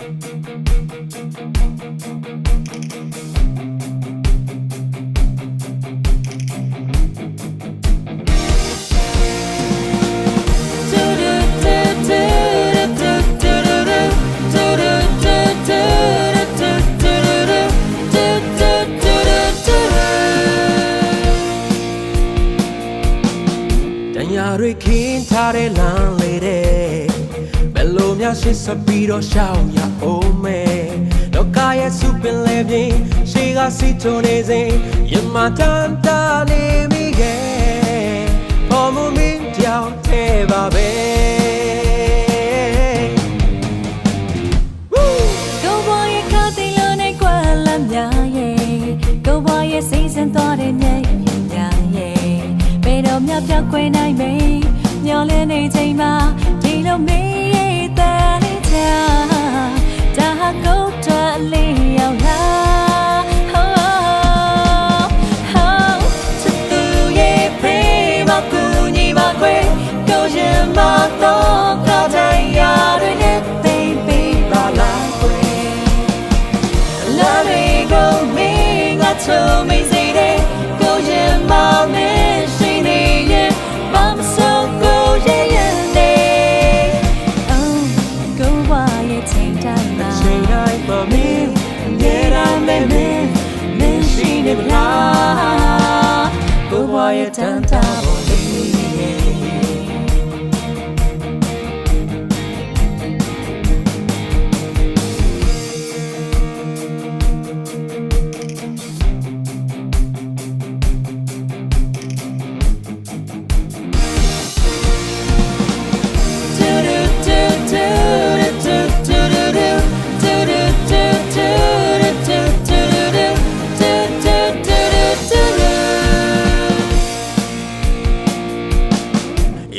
တညာတွေခင်းထားတဲ့လ မ်းလေးတဲ့ဘယ်လိုများရှစ်ဆက်ပြီးတော့ရှောင်းရအောင်မဲလောကရဲ့စုပင်လေပြင်းရှေးကစီထုံနေစဉ်ရမတန်တာနေမိခဲ့ပေါ်မူမင်းကြောင်တဲ့ပါပဲကိုဘွားရဲ့ခါတိလုံးနဲ့ကွာလာများရဲ့ကိုဘွားရဲ့စိတ်ဆင်းသွားတဲ့မျက်ရည်များရဲ့ဘယ်တော့မှပြောက်ခွဲနိုင်မေးမျောလင်းနေချိန်မှာဒီလိုမေးရဲ့ င်းငါချုံမိစေတဲ့ကိုရင်မမင်းရှိနေရင်မမဆိုးကိုရဲ့ရင်နေ Oh ကိုဝါရဲ့ချိန်တိုင်းမှာချိန်တိုင်းမှာမင်းမြဲတမ်းမဲမင်းမင်း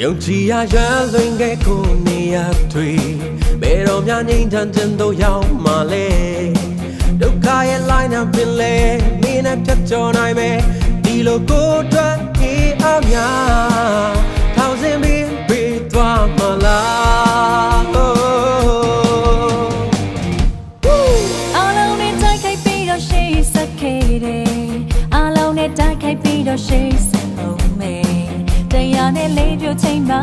ယုံကြည်ရရလွင်ခဲ့ကိုနေရတွေဘယ်တော့မှငြိမ်ချမ်းခြင်းတို့ရောက်မှလဲဒုက္ခရဲ့ line up ပင်လဲမင်းနဲ့ဖြတ်ကျော်နိုင်မယ်ဒီလိုကိုယ်အတွက်ခေအများထောင်စင်ပြီးပြီးသွားမှလား oh. အားလုံးနဲ့တိုက်ခိုက်ပြီးတော့ရှိစက်ခဲ့တယ်အားလုံးနဲ့တိုက်ခိုက်ပြီးတော့ရှိစက်လုံးမယ်တ ရားနဲ့လေးပြချိန်မှာ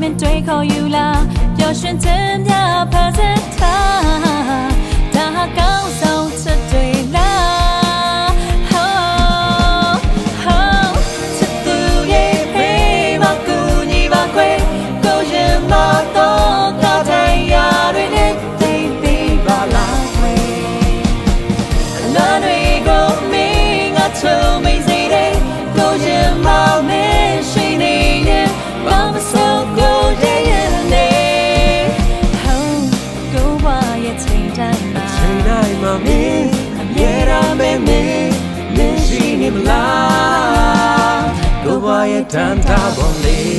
မင်းတွေခေါ်ယူလာပျော်ရွှင်ခြင်းများဖန်ဆင်းထားဒါဟာကောင်းဆုံးချ မင်း